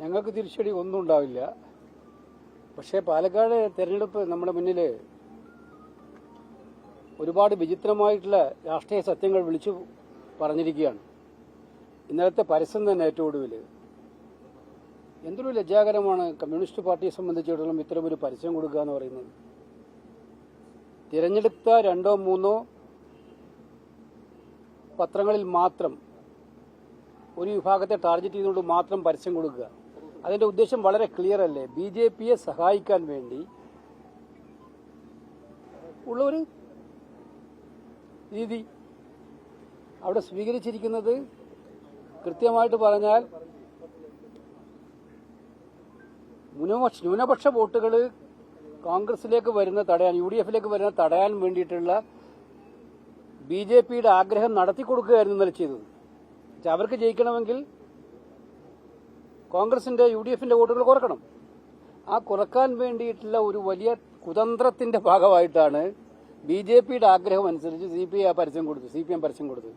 ഞങ്ങൾക്ക് തിരിച്ചടി ഒന്നും ഉണ്ടാവില്ല. പക്ഷേ പാലക്കാട് തെരഞ്ഞെടുപ്പ് നമ്മുടെ മുന്നിൽ ഒരുപാട് വിചിത്രമായിട്ടുള്ള രാഷ്ട്രീയ സത്യങ്ങൾ വിളിച്ചു പറഞ്ഞിരിക്കുകയാണ്. ഇന്നലത്തെ പരസ്യം തന്നെ ഏറ്റവും ഒടുവിൽ എന്തൊരു ലജ്ജാകരമാണ് കമ്മ്യൂണിസ്റ്റ് പാർട്ടിയെ സംബന്ധിച്ചിടത്തോളം ഇത്തരമൊരു പരസ്യം കൊടുക്കുക എന്ന് പറയുന്നത്. തിരഞ്ഞെടുത്ത രണ്ടോ മൂന്നോ പത്രങ്ങളിൽ മാത്രം ഒരു വിഭാഗത്തെ ടാർഗറ്റ് ചെയ്തുകൊണ്ട് മാത്രം പരസ്യം കൊടുക്കുക. അതിന്റെ ഉദ്ദേശം വളരെ ക്ലിയർ അല്ലേ? ബി ജെ പിയെ സഹായിക്കാൻ വേണ്ടി ഉള്ള ഒരു രീതി. അവിടെ സ്വീകരിച്ചിരിക്കുന്നത് കൃത്യമായിട്ട് പറഞ്ഞാൽ ന്യൂനപക്ഷ ന്യൂനപക്ഷ വോട്ടുകൾ കോൺഗ്രസിലേക്ക് വരുന്ന തടയാൻ യു ഡി എഫിലേക്ക് വരുന്ന തടയാൻ വേണ്ടിയിട്ടുള്ള ബി ജെ പിയുടെ ആഗ്രഹം നടത്തി കൊടുക്കുകയായിരുന്നു ഇന്നലെ ചെയ്തത്. അവർക്ക് ജയിക്കണമെങ്കിൽ കോൺഗ്രസിന്റെ യു ഡി എഫിന്റെ വോട്ടുകൾ കുറക്കണം. ആ കുറയ്ക്കാൻ വേണ്ടിയിട്ടുള്ള ഒരു വലിയ കുതന്ത്രത്തിന്റെ ഭാഗമായിട്ടാണ് ബി ജെ പിയുടെ ആഗ്രഹം അനുസരിച്ച് സി പി ഐ പരസ്യം കൊടുത്തു സി പി എം പരസ്യം കൊടുത്തു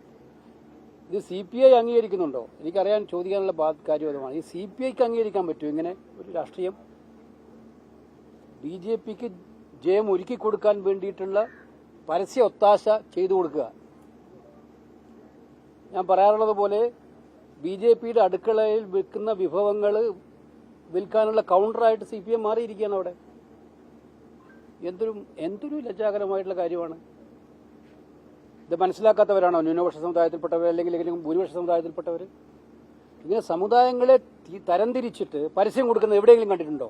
ഇത് സി പി ഐ അംഗീകരിക്കുന്നുണ്ടോ? എനിക്കറിയാൻ ചോദിക്കാനുള്ള കാര്യം അതുമാണ്. ഈ സി പി ഐക്ക് അംഗീകരിക്കാൻ പറ്റുമോ? ഇങ്ങനെ ഒരു രാഷ്ട്രീയം ബി ജെ പിക്ക് ജയം ഒരുക്കി കൊടുക്കാൻ വേണ്ടിയിട്ടുള്ള പരസ്യ ഒത്താശ ചെയ്തു കൊടുക്കുക. ഞാൻ പറയാറുള്ളത് പോലെ ബി ജെ പിയുടെ അടുക്കളയിൽ വിൽക്കുന്ന വിഭവങ്ങൾ വിൽക്കാനുള്ള കൗണ്ടറായിട്ട് സി പി എം മാറിയിരിക്കുകയാണ് അവിടെ. എന്തൊരു എന്തൊരു ലജ്ജാകരമായിട്ടുള്ള കാര്യമാണ്. ഇത് മനസ്സിലാക്കാത്തവരാണോ? ന്യൂനപക്ഷ സമുദായത്തിൽപ്പെട്ടവർ അല്ലെങ്കിൽ ഏതെങ്കിലും ഭൂരിപക്ഷ സമുദായത്തിൽപ്പെട്ടവർ ഇങ്ങനെ സമുദായങ്ങളെ തരംതിരിച്ചിട്ട് പരസ്യം കൊടുക്കുന്നത് എവിടെയെങ്കിലും കണ്ടിട്ടുണ്ടോ?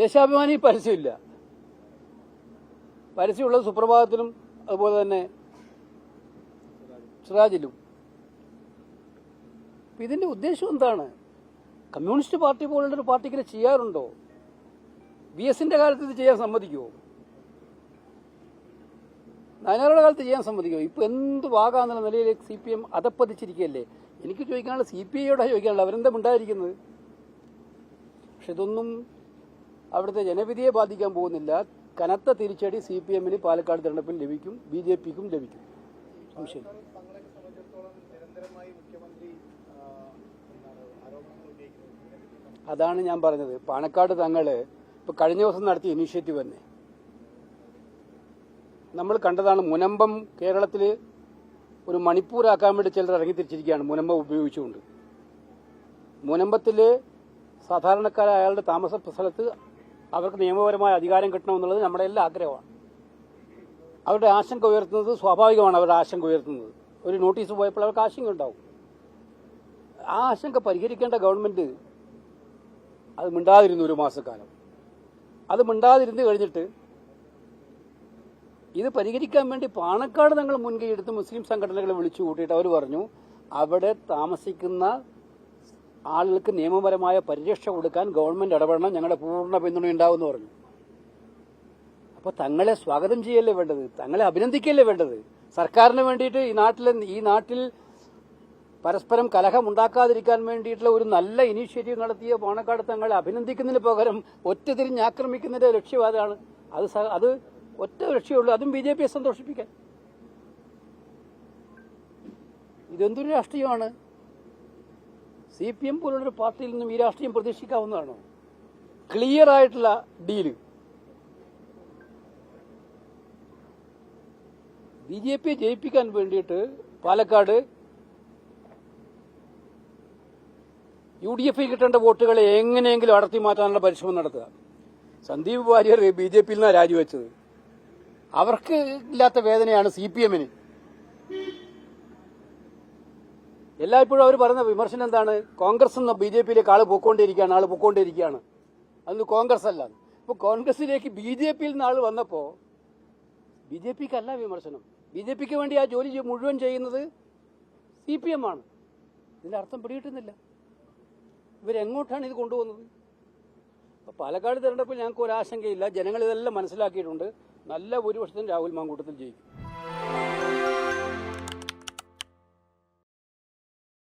ദേശാഭിമാനി പരസ്യമില്ല. പരസ്യമുള്ളത് സുപ്രഭാതത്തിലും അതുപോലെ തന്നെ സിറാജിലും. ഇതിന്റെ ഉദ്ദേശം എന്താണ്? കമ്മ്യൂണിസ്റ്റ് പാർട്ടി പോലുള്ള ഒരു പാർട്ടി ഇങ്ങനെ ചെയ്യാറുണ്ടോ? വി എസിന്റെ കാലത്ത് ഇത് ചെയ്യാൻ സമ്മതിക്കുമോ നയനാറുടെ കാലത്ത് ചെയ്യാൻ സമ്മതിക്കുമോ ഇപ്പൊ എന്ത് വാകാന്നുള്ള നിലയിലേക്ക് സി പി എം അതപ്പതിച്ചിരിക്കുകയല്ലേ എനിക്ക് ചോദിക്കാനുള്ള സി പി ഐയോടെ ചോദിക്കാനുള്ള അവരെന്താ ഉണ്ടായിരിക്കുന്നത് പക്ഷെ ഇതൊന്നും അവിടുത്തെ ജനവിധിയെ ബാധിക്കാൻ പോകുന്നില്ല. കനത്ത തിരിച്ചടി സി പി എമ്മിന് പാലക്കാട് തെരഞ്ഞെടുപ്പിൽ ലഭിക്കും ബി ജെ പിക്കും ലഭിക്കും. സംശയം തങ്ങളെ സംബന്ധിച്ചിടത്തോളം നിരന്തരമായി മുഖ്യമന്ത്രി ആ, എന്താണ് ആരോപണങ്ങൾ ഉന്നയിക്കുന്നത് ഇതിനെപ്പറ്റി അതാണ് ഞാൻ പറഞ്ഞത്. പാണക്കാട് തങ്ങൾ ഇപ്പൊ കഴിഞ്ഞ ദിവസം നടത്തിയ ഇനീഷ്യേറ്റീവ് തന്നെ. നമ്മൾ കണ്ടതാണ് മുനമ്പം കേരളത്തിൽ ഒരു മണിപ്പൂരാക്കാൻ വേണ്ടി ചിലർ ഇറങ്ങി ഇറങ്ങിത്തിരിച്ചിരിക്കുകയാണ് മുനമ്പം ഉപയോഗിച്ചുകൊണ്ട്. മുനമ്പത്തിൽ സാധാരണക്കാരായ അയാളുടെ താമസ സ്ഥലത്ത് അവർക്ക് നിയമപരമായ അധികാരം കിട്ടണമെന്നുള്ളത് നമ്മുടെ എല്ലാ ആഗ്രഹമാണ്. അവരുടെ ആശങ്ക ഉയർത്തുന്നത് സ്വാഭാവികമാണ് അവരുടെ ആശങ്ക ഉയർത്തുന്നത്. ഒരു നോട്ടീസ് പോയപ്പോൾ അവർക്ക് ആശങ്ക ഉണ്ടാവും ആ ആശങ്ക പരിഹരിക്കേണ്ട ഗവൺമെന്റ് അത് മിണ്ടാതിരുന്നു ഒരു മാസക്കാലം. അത് മിണ്ടാതിരുന്ന് കഴിഞ്ഞിട്ട് ഇത് പരിഹരിക്കാൻ വേണ്ടി പാണക്കാട് ഞങ്ങൾ മുൻകൈ എടുത്ത് മുസ്ലിം സംഘടനകളെ വിളിച്ചു കൂട്ടിയിട്ട് അവർ പറഞ്ഞു അവിടെ താമസിക്കുന്ന ആളുകൾക്ക് നിയമപരമായ പരിരക്ഷ കൊടുക്കാൻ ഗവൺമെന്റ് ഇടപെടണം ഞങ്ങളുടെ പൂർണ പിന്തുണ ഉണ്ടാവുമെന്ന് പറഞ്ഞു. അപ്പോൾ തങ്ങളെ സ്വാഗതം ചെയ്യല്ലേ വേണ്ടത്? തങ്ങളെ അഭിനന്ദിക്കല്ലേ വേണ്ടത്? സർക്കാരിന് വേണ്ടിയിട്ട് ഈ നാട്ടിലെ ഈ നാട്ടിൽ പരസ്പരം കലഹം ഉണ്ടാക്കാതിരിക്കാൻ വേണ്ടിയിട്ടുള്ള ഒരു നല്ല ഇനീഷ്യേറ്റീവ് നടത്തിയ പാണക്കാട് തങ്ങളെ അഭിനന്ദിക്കുന്നതിന് പകരം ഒറ്റ തിരിഞ്ഞ് ആക്രമിക്കുന്നതിന്റെ ലക്ഷ്യം അതാണ്. അത് അത് ഒറ്റ ലക്ഷ്യമുള്ളൂ അതും ബി ജെ പിയെ സന്തോഷിപ്പിക്കാൻ. ഇതെന്തൊരു രാഷ്ട്രീയമാണ്? സി പി എം പോലുള്ളൊരു പാർട്ടിയിൽ നിന്നും ഈ രാഷ്ട്രീയം പ്രതീക്ഷിക്കാവുന്നതാണോ? ക്ലിയർ ആയിട്ടുള്ള ഡീൽ ബി ജെ പിയെ ജയിപ്പിക്കാൻ വേണ്ടിയിട്ട് പാലക്കാട് യു ഡി എഫിൽ കിട്ടേണ്ട വോട്ടുകളെ എങ്ങനെയെങ്കിലും അടർത്തി മാറ്റാനുള്ള പരിശ്രമം നടത്തുക. സന്ദീപ് വാര്യർ ബി ജെ പിയിൽ നിന്നാണ് രാജിവെച്ചത്. അവർക്ക് ഇല്ലാത്ത വേദനയാണ് സി പി എമ്മിന്. എല്ലായ്പ്പോഴും അവർ പറയുന്ന വിമർശനം എന്താണ്? കോൺഗ്രസ് എന്ന ബി ജെ പിയിലേക്ക് ആൾ പൊക്കോണ്ടിരിക്കുകയാണ് ആൾ പൊക്കോണ്ടിരിക്കുകയാണ് അന്ന് കോൺഗ്രസ് അല്ല. ഇപ്പൊ കോൺഗ്രസിലേക്ക് ബി ജെ പിയിൽ നിന്ന് ആൾ വന്നപ്പോ ബി ജെ പിക്ക് അല്ല വിമർശനം. ബി ജെ പിക്ക് വേണ്ടി ആ ജോലി മുഴുവൻ ചെയ്യുന്നത് സി പി എം ആണ്. ഇതിന്റെ അർത്ഥം പിടികിട്ടുന്നില്ല. ഇവരെങ്ങോട്ടാണ് ഇത് കൊണ്ടുപോകുന്നത്? പാലക്കാട് തിരഞ്ഞെടുപ്പിൽ ഞങ്ങൾക്ക് ഒരു ആശങ്കയില്ല ജനങ്ങൾ ഇതെല്ലാം മനസ്സിലാക്കിയിട്ടുണ്ട്. നല്ല ഭൂരിപക്ഷത്തിന് രാഹുൽ മാങ്കൂട്ടത്തിൽ ജയിക്കും.